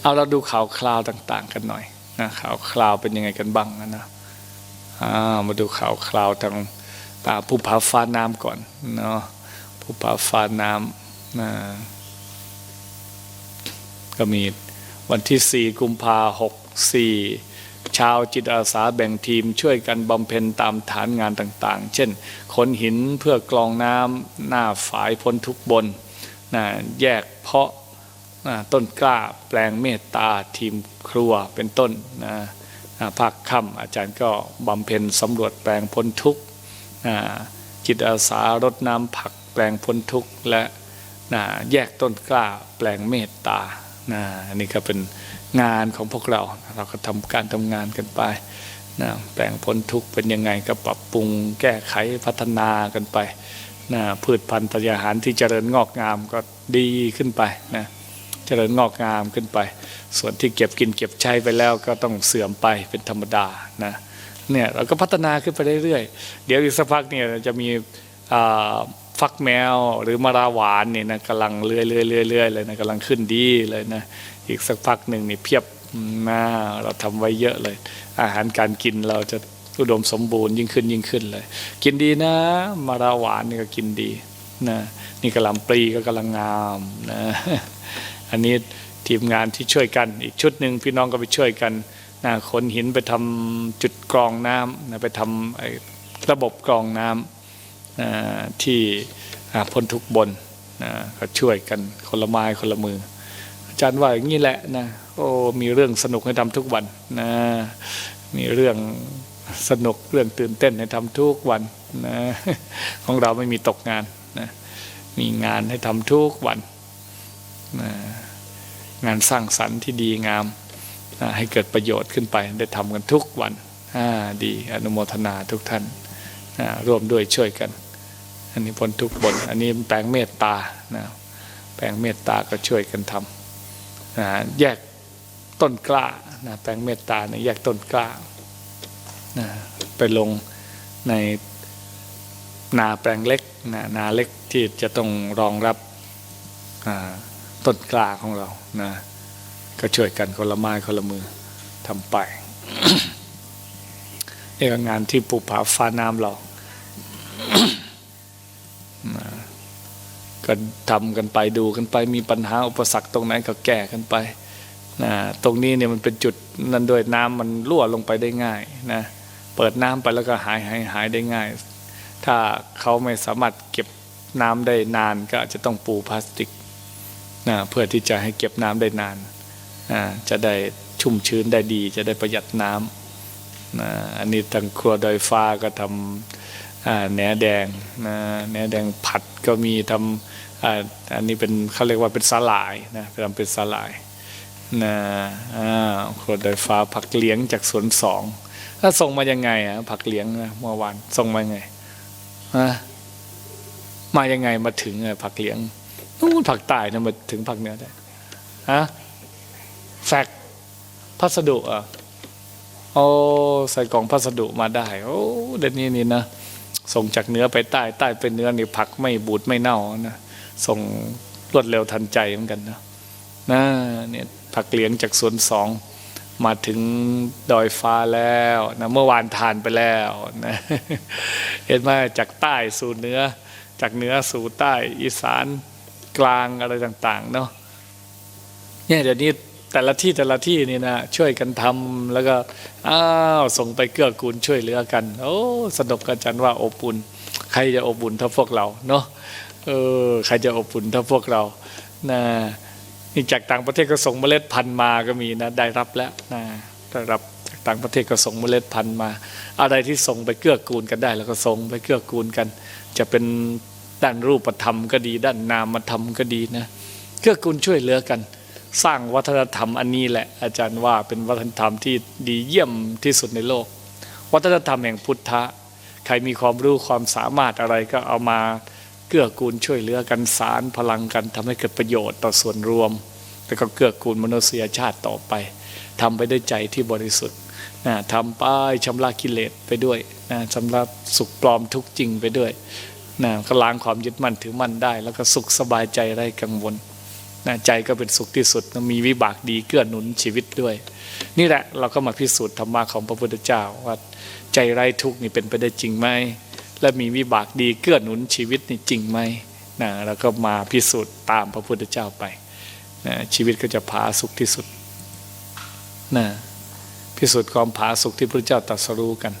เอาเราดูข่าวคราวต่าง ๆ กันหน่อยนะข่าวคราวเป็นยังไงกันบ้างนะนะอ่ามาดูข่าวคราวทางอ่าภูผาฟ้าน้ำก่อนเนาะภูผาฟ้าน้ำนะก็มีวันที่ 4 กุมภาหกสี่ชาวจิตอาสาแบ่งทีมช่วยกันบำเพ็ญตามฐานงานต่างๆ เช่น ขนหินเพื่อกรองน้ำหน้าฝายพ้นทุกบนนะแยกเพาะ ต้นกล้าแปลงเมตตาทีมครัวเป็นต้นนะภาคค่ำอาจารย์ก็บำเพ็ญสำรวจแปลงพ้นทุกข์จิตอาสารดน้ำผักแปลงพ้นทุกข์และนะแยกต้นกล้าแปลงเมตตานะอันนี้ก็เป็นงานของพวกเรา เราก็ทำการทำงานกันไปนะแปลงพ้นทุกข์เป็นยังไงก็ปรับปรุงแก้ไขพัฒนากันไปนะพืชพันธุ์ธัญญาหารที่เจริญงอกงามก็ดีขึ้นไปนะ เจริญงอกงามขึ้นไป ส่วนที่เก็บกินเก็บใช้ไปแล้วก็ต้องเสื่อมไปเป็นธรรมดานะเนี่ยเราก็พัฒนาขึ้นไปเรื่อยๆ เดี๋ยวอีกสักพักเนี่ยจะมีฟักแมวหรือมะราหวานเนี่ยนะกำลังเรื่อยๆเรื่อยๆเรื่อยๆเลยนะกำลังขึ้นดีเลยนะอีกสักพักหนึ่งนี่เพียบนะเราทำไว้เยอะเลย อาหารการกินเราจะอุดมสมบูรณ์ยิ่งขึ้นยิ่งขึ้นเลย กินดีนะมะราหวานนี่ก็กินดีนะนี่กระลำปลีก็กำลังงามนะ อันนี้ทีมงานที่ช่วยกัน อีกชุดหนึ่งพี่น้องก็ไปช่วยกันนะขนหินไปทำจุดกรองน้ำนะไปทำระบบกรองน้ำนะที่อ่าพ้นทุกบนนะก็ช่วยกันคนละไม้คนละมือ อาจารย์ว่าอย่างนี้แหละนะโอ้มีเรื่องสนุกให้ทำทุกวันนะมีเรื่องสนุกเรื่องตื่นเต้นให้ทำทุกวันนะของเราไม่มีตกงานนะมีงานให้ทำทุกวัน งานสร้างสรรค์ที่ดีงามให้เกิดประโยชน์ขึ้นไปได้ทำกันทุกวันดีอนุโมทนาทุกท่านร่วมด้วยช่วยกัน อันนี้พ้นทุกบนอันนี้แปลงเมตตานะแปลงเมตตาก็ช่วยกันทำนะแยกต้นกล้านะแปลงเมตตาเนี่ยแยกต้นกล้านะไปลงในนาแปลงเล็กนะนาเล็กที่จะต้องรองรับอ่า ต้นกล้าของเรานะก็ช่วยกันคนละไม้คนละมือทำไปนี่ก็งานที่ปลูกผาฟ้าน้ำเรานะก็ทำกันไปดูกันไปมีปัญหาอุปสรรคตรงไหนก็แก้กันไปนะตรงนี้เนี่ยมันเป็นจุดนั้นด้วยน้ำมันรั่วลงไปได้ง่ายนะเปิดน้ำไปแล้วก็หายหายหายได้ง่าย ถ้าเขาไม่สามารถเก็บน้ำได้นานก็อาจจะต้องปูพลาสติก นะเพื่อที่จะให้เก็บน้ำได้นานนะจะได้ชุ่มชื้นได้ดี จะได้ประหยัดน้ำนะอันนี้ทางครัวดอยฟ้าก็ทำแหนแดงนะแหนแดงผัดก็มีทำอันนี้เป็นเขาเรียกว่าเป็นสาหร่ายนะทำเป็นสาหร่ายนะครัวดอยฟ้าผักเลี้ยงจากสวนสองถ้าส่งมายังไงอะผักเลี้ยงนะเมื่อวานส่งมายังไงมายังไงมาถึงอะผักเลี้ยง นู่นผักใต้นะมาถึงผักเหนือได้ฮะแฟกพัสดุอะโอ้ใส่กล่องพัสดุมาได้ โอ้เดี๋ยวนี้นี่นะส่งจากเหนือไปใต้ใต้ไปเนื้อนี่ผักไม่บูดไม่เน่านะส่งรวดเร็วทันใจเหมือนกันนะนะเนี่ยผักเลี้ยงจากสวนสองมาถึงดอยฟ้าแล้วนะเมื่อวานทานไปแล้วนะเห็นไหมจากใต้สู่เหนือ จากเหนือสู่ใต้อีสาน กลางอะไรต่าง ๆ เนาะเนี่ยเดี๋ยวนี้แต่ละที่แต่ละที่นี่นะช่วยกันทำแล้วก็อ้าวส่งไปเกื้อกูลช่วยเหลือกัน โอ้สนุกกันจันว่าอบอุ่นใครจะอบอุ่นเท่าพวกเราเนาะเออใครจะอบอุ่นเท่าพวกเรานะนี่จากต่างประเทศก็ส่งเมล็ดพันธุ์มาก็มีนะได้รับแล้วนะได้รับจากต่างประเทศก็ส่งเมล็ดพันธุ์มา อะไรที่ส่งไปเกื้อกูลกันได้ แล้วก็ส่งไปเกื้อกูลกัน จะเป็น ด้านรูปธรรมก็ดี ด้านนามธรรมก็ดีนะเกื้อกูลช่วยเหลือกัน สร้างวัฒนธรรมอันนี้แหละ อาจารย์ว่าเป็นวัฒนธรรมที่ดีเยี่ยมที่สุดในโลก วัฒนธรรมแห่งพุทธะใครมีความรู้ความสามารถอะไรก็เอามาเกื้อกูลช่วยเหลือกันสารพลังกันทำให้เกิดประโยชน์ต่อส่วนรวม แล้วก็เกื้อกูลมนุษยชาติต่อไปทำไปด้วยใจที่บริสุทธิ์นะทำไปชำระกิเลสไปด้วยนะชำระสุขปลอมทุกจริงไปด้วย นะก็ล้างความยึดมั่นถือมั่นได้ แล้วก็สุขสบายใจไร้กังวลนะใจก็เป็นสุขที่สุดมีวิบากดีเกื้อหนุนชีวิตด้วย นี่แหละเราก็มาพิสูจน์ธรรมะของพระพุทธเจ้าว่าใจไร้ทุกข์นี่เป็นไปได้จริงไหมและมีวิบากดีเกื้อหนุนชีวิตนี่จริงไหมนะแล้วก็มาพิสูจน์ตามพระพุทธเจ้าไปนะชีวิตก็จะผาสุขที่สุดนะพิสูจน์ความผาสุกที่พระเจ้าตรัสรู้กัน